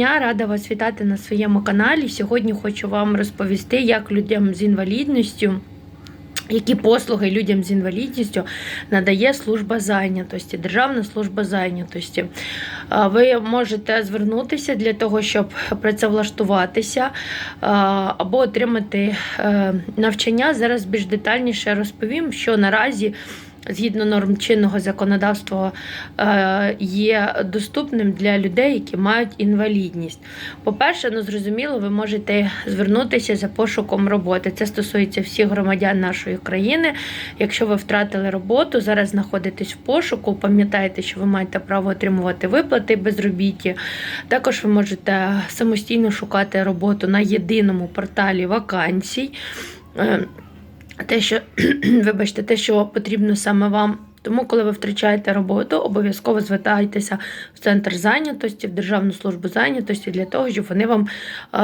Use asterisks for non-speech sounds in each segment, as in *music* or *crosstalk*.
Я рада вас вітати на своєму каналі. Сьогодні хочу вам розповісти, як людям з інвалідністю, які послуги людям з інвалідністю надає служба зайнятості, Державна служба зайнятості. Ви можете звернутися для того, щоб працевлаштуватися або отримати е, навчання. Зараз більш детальніше розповім, що наразі. Згідно норм чинного законодавства е, є доступним для людей, які мають інвалідність. По-перше, ну зрозуміло, ви можете звернутися за пошуком роботи. Це стосується всіх громадян нашої країни. Якщо ви втратили роботу, зараз знаходитесь в пошуку, пам'ятайте, що ви маєте право отримувати виплати безробітті. Також ви можете самостійно шукати роботу на єдиному порталі вакансій. Те, що *clears throat* вибачте, те, що потрібно саме вам. Тому, коли ви втрачаєте роботу, обов'язково звертайтеся в центр зайнятості, в Державну службу зайнятості для того, щоб вони вам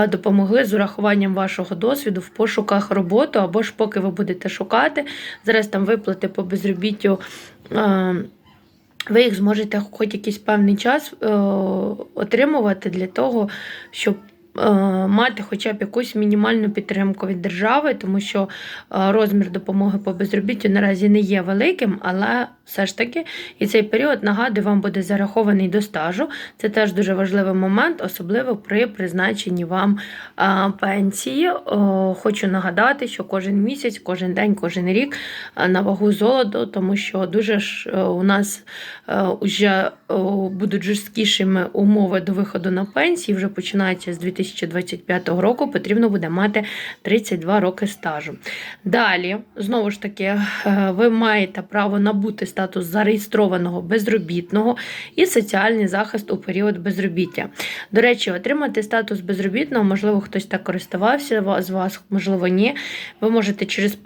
допомогли з урахуванням вашого досвіду в пошуках роботи, або ж поки ви будете шукати. Зараз там виплати по безробіттю. Ви їх зможете хоч якийсь певний час е, отримувати для того, щоб мати хоча б якусь мінімальну підтримку від держави, тому що е, розмір допомоги по безробіттю наразі не є великим, але все ж таки і цей період нагадую, вам буде зарахований до стажу. Це теж дуже важливий момент, особливо при призначенні вам е, пенсії. Е, Хочу нагадати, що кожен місяць, кожен день, кожен рік е, на вагу золоту, тому що дуже ж е, у нас е, вже е, будуть жорсткішими умови до виходу на пенсії. Вже починається з 2025 року. Потрібно буде мати 32 роки стажу. Далі, знову ж таки, е, ви маєте право набути статус зареєстрованого безробітного і соціальний захист у період безробіття. До речі, отримати статус безробітного, можливо, хтось так користувався з вас, можливо, ні. Ви можете через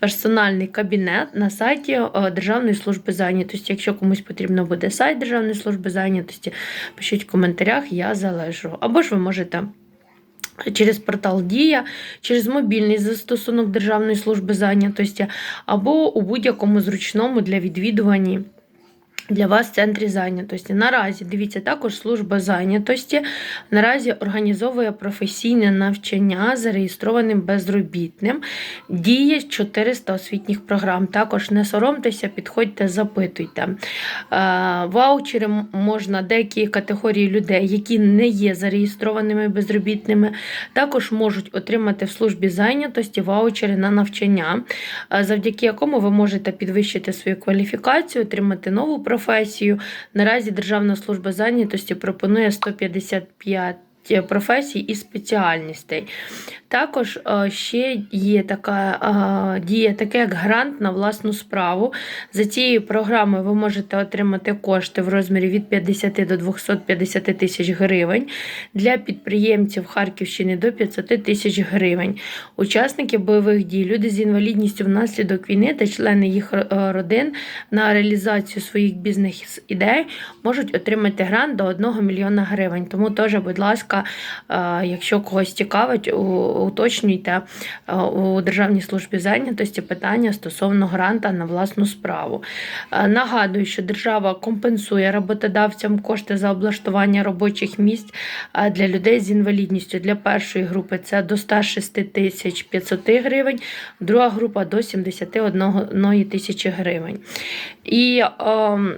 персональний кабінет на сайті е, Державної служби зайнятості. Якщо комусь потрібно буде сайт Державної служби зайнятості, пишіть в коментарях, я залежу. Або ж ви можете. Через портал Дія, через мобільний застосунок Державної служби зайнятості, або у будь-якому зручному для відвідування для вас в центрі зайнятості. Наразі дивіться також служба зайнятості. Наразі організовує професійне навчання зареєстрованим безробітним. Діє 400 освітніх програм. Також не соромтеся, підходьте, запитуйте. Е, Ваучери можна деякі категорії людей, які не є зареєстрованими безробітними, також можуть отримати в службі зайнятості ваучери на навчання, е, завдяки якому ви можете підвищити свою кваліфікацію, отримати нову професію. Наразі Державна служба зайнятості пропонує 155 професій і спеціальностей. Також е, ще є така е, дія, таке як грант на власну справу. За цією програмою ви можете отримати кошти в розмірі від 50 до 250 тисяч гривень. Для підприємців Харківщини до 500 тисяч гривень. Учасники бойових дій, люди з інвалідністю внаслідок війни та члени їх е, родин на реалізацію своїх бізнес-ідей можуть отримати грант до 1 мільйона гривень. Тому теж, будь ласка, е, якщо когось цікавить, уточнюйте е, у Державній службі зайнятості питання стосовно гранта на власну справу. Е, Нагадую, що держава компенсує роботодавцям кошти за облаштування робочих місць для людей з інвалідністю. Для першої групи це до 106 тисяч 500 гривень, друга група до 71 тисячі гривень. І ем,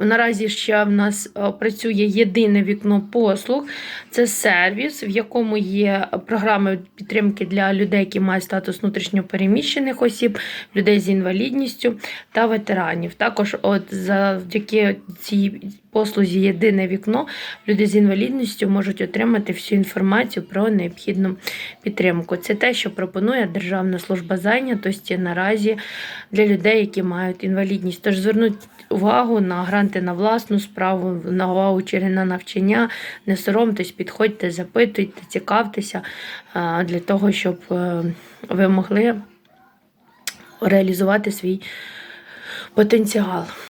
Наразі ще в нас е, працює єдине вікно послуг. Це сервіс, в якому є програми підтримки для людей, які мають статус внутрішньопереміщених осіб, людей з інвалідністю та ветеранів. Також, от завдяки цій послузі єдине вікно, люди з інвалідністю можуть отримати всю інформацію про необхідну підтримку. Це те, що пропонує Державна служба зайнятості наразі для людей, які мають інвалідність. Тож звернуть увагу на гранти на власну справу, на ваучери на навчання. Не соромтесь, підходьте, запитуйте, цікавтеся для того, щоб е, ви могли реалізувати свій потенціал.